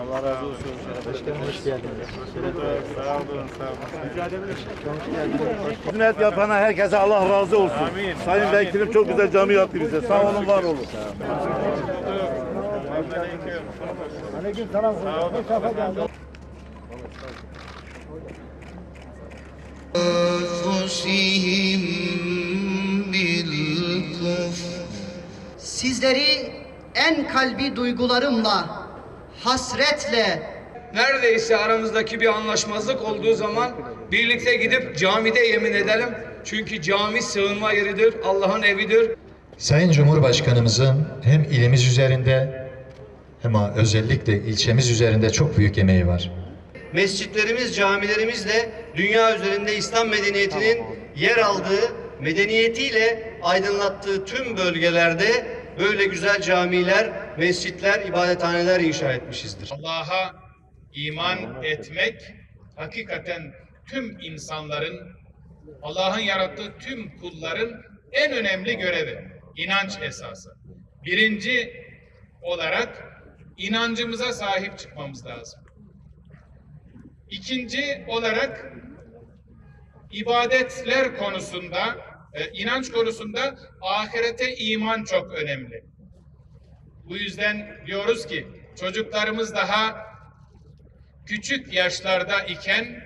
Allah razı olsun. Başkanım hoş geldiniz. Sağ olun. Sağ olun. Hizmet yapana herkese Allah razı olsun. Amin. Sayın Amin. Çok güzel cami yaptı bize. Sağ olun, var olun. Aleyküm selam. Sağ olun. Sizleri en kalbi duygularımla, hasretle, Neredeyse aramızdaki bir anlaşmazlık olduğu zaman birlikte gidip camide yemin edelim. Çünkü cami sığınma yeridir, Allah'ın evidir. Sayın Cumhurbaşkanımızın hem ilimiz üzerinde hem özellikle ilçemiz üzerinde çok büyük emeği var. Mescitlerimiz, camilerimizle dünya üzerinde İslam medeniyetinin yer aldığı, medeniyetiyle aydınlattığı tüm bölgelerde böyle güzel camiler, mescitler, ibadethaneler inşa etmişizdir. Allah'a iman etmek hakikaten tüm insanların Allah'ın yarattığı tüm kulların en önemli görevi. inanç esası. Birinci olarak inancımıza sahip çıkmamız lazım. İkinci olarak ibadetler konusunda, e, inanç konusunda ahirete iman çok önemli. Bu yüzden diyoruz ki çocuklarımız daha küçük yaşlarda iken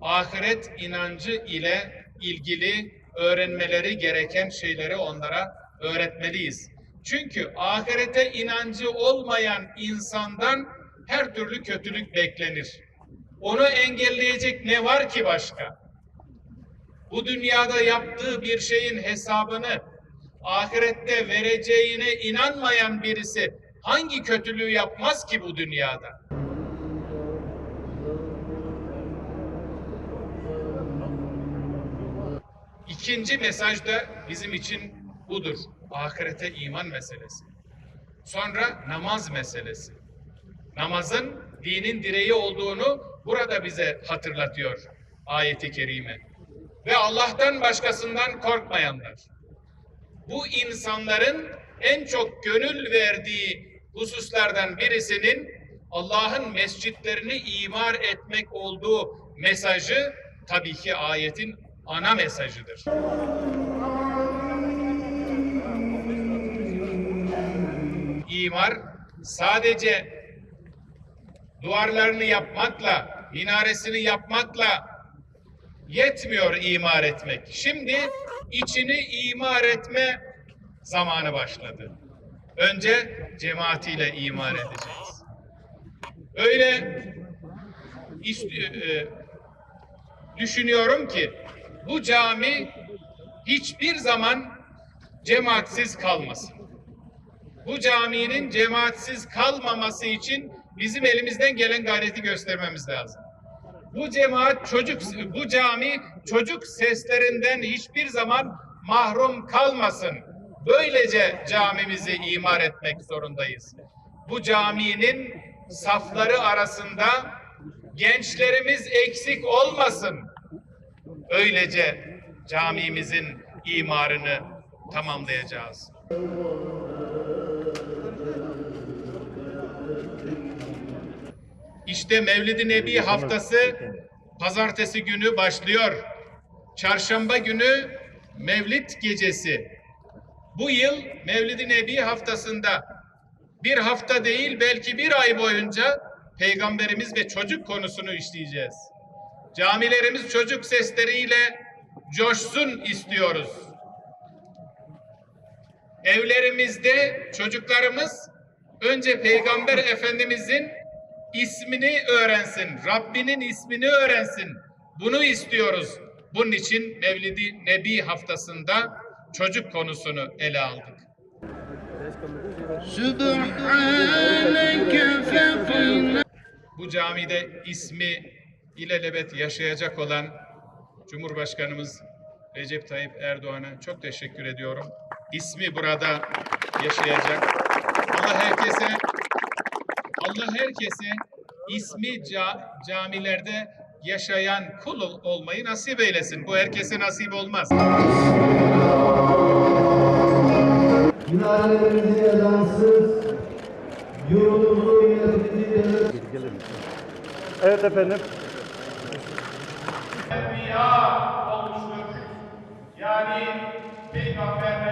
ahiret inancı ile ilgili öğrenmeleri gereken şeyleri onlara öğretmeliyiz. Çünkü ahirete inancı olmayan insandan her türlü kötülük beklenir. Onu engelleyecek ne var ki başka? Bu dünyada yaptığı bir şeyin hesabını ahirette vereceğine inanmayan birisi hangi kötülüğü yapmaz ki bu dünyada? İkinci mesaj da bizim için budur. Ahirete iman meselesi. Sonra namaz meselesi. Namazın dinin direği olduğunu burada bize hatırlatıyor ayeti kerime. Ve Allah'tan başkasından korkmayanlar. Bu insanların en çok gönül verdiği hususlardan birisinin Allah'ın mescitlerini imar etmek olduğu mesajı tabii ki ayetin ana mesajıdır. İmar sadece duvarlarını yapmakla, minaresini yapmakla yetmiyor imar etmek. Şimdi içini imar etme zamanı başladı. Önce cemaatiyle imar edeceğiz. Öyle e, düşünüyorum ki bu cami hiçbir zaman cemaatsiz kalmasın. Bu caminin cemaatsiz kalmaması için bizim elimizden gelen gayreti göstermemiz lazım. Bu cemaat çocuk bu cami çocuk seslerinden hiçbir zaman mahrum kalmasın. Böylece camimizi imar etmek zorundayız. Bu caminin safları arasında gençlerimiz eksik olmasın. Öylece camimizin imarını tamamlayacağız. İşte Mevlid-i Nebi haftası pazartesi günü başlıyor. Çarşamba günü Mevlid gecesi. Bu yıl Mevlid-i Nebi haftasında bir hafta değil belki bir ay boyunca Peygamberimiz ve çocuk konusunu işleyeceğiz. Camilerimiz çocuk sesleriyle coşsun istiyoruz. Evlerimizde çocuklarımız önce Peygamber Efendimizin ismini öğrensin, Rabbinin ismini öğrensin. Bunu istiyoruz. Bunun için Mevlidi Nebi haftasında çocuk konusunu ele aldık. Bu camide ismi ilelebet yaşayacak olan Cumhurbaşkanımız Recep Tayyip Erdoğan'a çok teşekkür ediyorum. İsmi burada yaşayacak. Allah herkese Allah herkese ismi ca- camilerde yaşayan kul ol- olmayı nasip eylesin. Bu herkese nasip olmaz. Minarelerimizi ezansız, Evet efendim. Enbiya olmuştur. Yani peygamberlerin